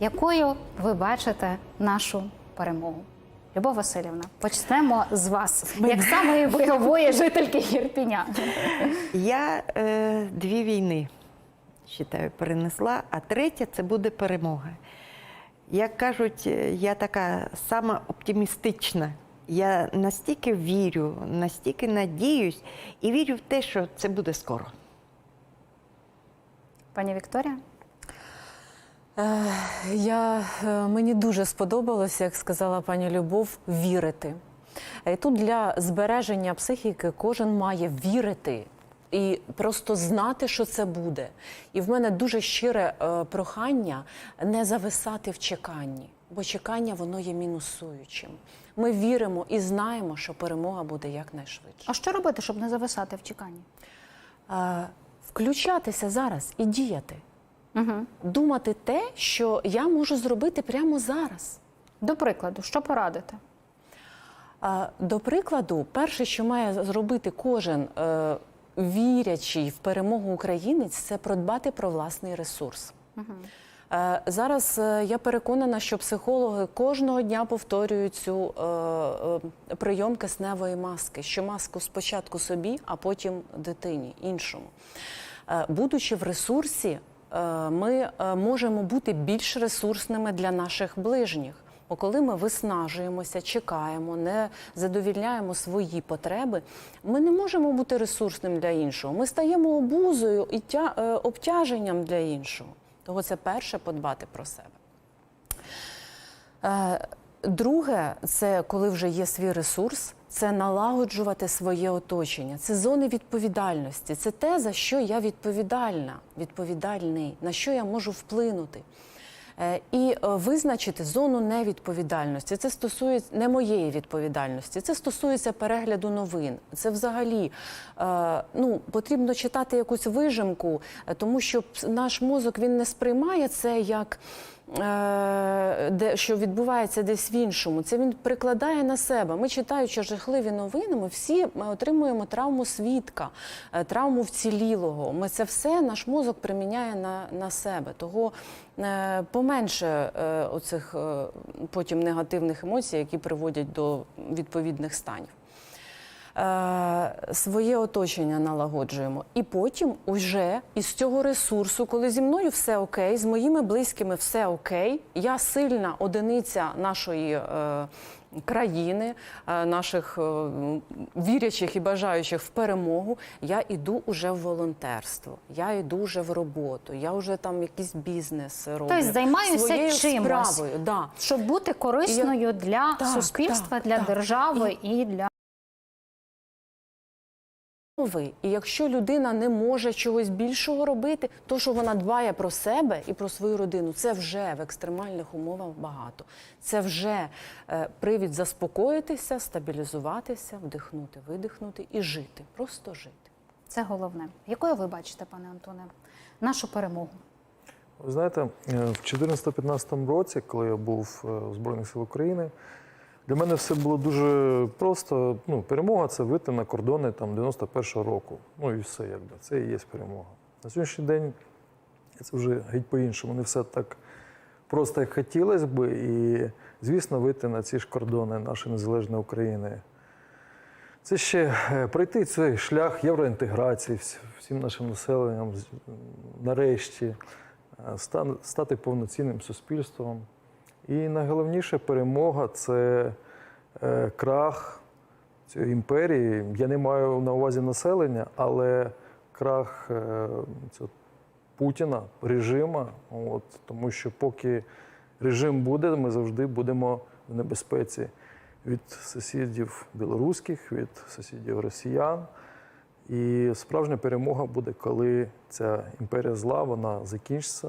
якою ви бачите нашу перемогу? Любов Васильівна, почнемо з вас, як самої бойової жительки Єрпіня. Я е, дві війни, вважаю, перенесла, а третя це буде перемога. Як кажуть, е, я така сама оптимістична. Я настільки вірю, настільки надіюсь і вірю в те, що це буде скоро. Пані Вікторія? Я, е, мені дуже сподобалося, як сказала пані Любов, вірити. І тут для збереження психіки кожен має вірити і просто знати, що це буде. І в мене дуже щире е, прохання не зависати в чеканні, бо чекання воно є мінусуючим. Ми віримо і знаємо, що перемога буде якнайшвидше. А що робити, щоб не зависати в чеканні? Е, Включатися зараз і діяти. Угу. Думати те, що я можу зробити прямо зараз. До прикладу, що порадити? До прикладу, перше, що має зробити кожен е, вірячий в перемогу українець, це продбати про власний ресурс. Е, Зараз е, я переконана, що психологи кожного дня повторюють цю е, е, прийом кисневої маски, що маску спочатку собі, а потім дитині іншому. Будучи в ресурсі, ми е, можемо бути більш ресурсними для наших ближніх. Бо коли ми виснажуємося, чекаємо, не задовільняємо свої потреби, ми не можемо бути ресурсним для іншого. Ми стаємо обузою і тя, е, обтяженням для іншого. Того це перше подбати про себе. Е, Друге, це коли вже є свій ресурс, це налагоджувати своє оточення. Це зони відповідальності. Це те, за що я відповідальна, відповідальний, на що я можу вплинути. Е, І е, визначити зону невідповідальності. Це стосується не моєї відповідальності, це стосується перегляду новин. Це взагалі е, ну, потрібно читати якусь вижимку, тому що наш мозок він не сприймає це як. Е, Де що відбувається десь в іншому, це він прикладає на себе. Ми читаючи жахливі новини, ми всі отримуємо травму свідка, е, травму вцілілого. Ми це все наш мозок приміняє на, на себе. Того е, поменше оцих потім негативних емоцій, які приводять до відповідних станів. Е, своє оточення налагоджуємо. І потім, уже із цього ресурсу, коли зі мною все окей, з моїми близькими все окей, я сильна одиниця нашої. Е, Країни, е, наших вірячих і бажаючих в перемогу, я йду уже в волонтерство, я йду вже в роботу, я вже там якийсь бізнес роблю. Тобто займаюся своєю чимось. справою. Да. Щоб бути корисною для Так, суспільства, так, для так. держави і для Ви. І якщо людина не може чогось більшого робити, то що вона дбає про себе і про свою родину, це вже в екстремальних умовах багато. Це вже е, привід заспокоїтися, стабілізуватися, вдихнути, видихнути і жити. Просто жити. це головне. Якою ви бачите, пане Антоне, нашу перемогу? Ви знаєте, е, в 2014-2015 році, коли я був е, у Збройних сил України, для мене все було дуже просто. Ну, перемога це вийти на кордони там 91-го року. Ну і все, якби це і є перемога. На сьогоднішній день це вже геть по-іншому. Не все так просто, як хотілося би. І, звісно, вийти на ці ж кордони нашої незалежної України. Це ще е, пройти цей шлях євроінтеграції всім нашим населенням, нарешті, е, стати повноцінним суспільством. І найголовніше перемога це е, крах цієї імперії. Я не маю на увазі населення, але крах е, цього Путіна, режима. От, тому що поки режим буде, ми завжди будемо в небезпеці від сусідів білоруських, від сусідів росіян. І справжня перемога буде, коли ця імперія зла вона закінчиться.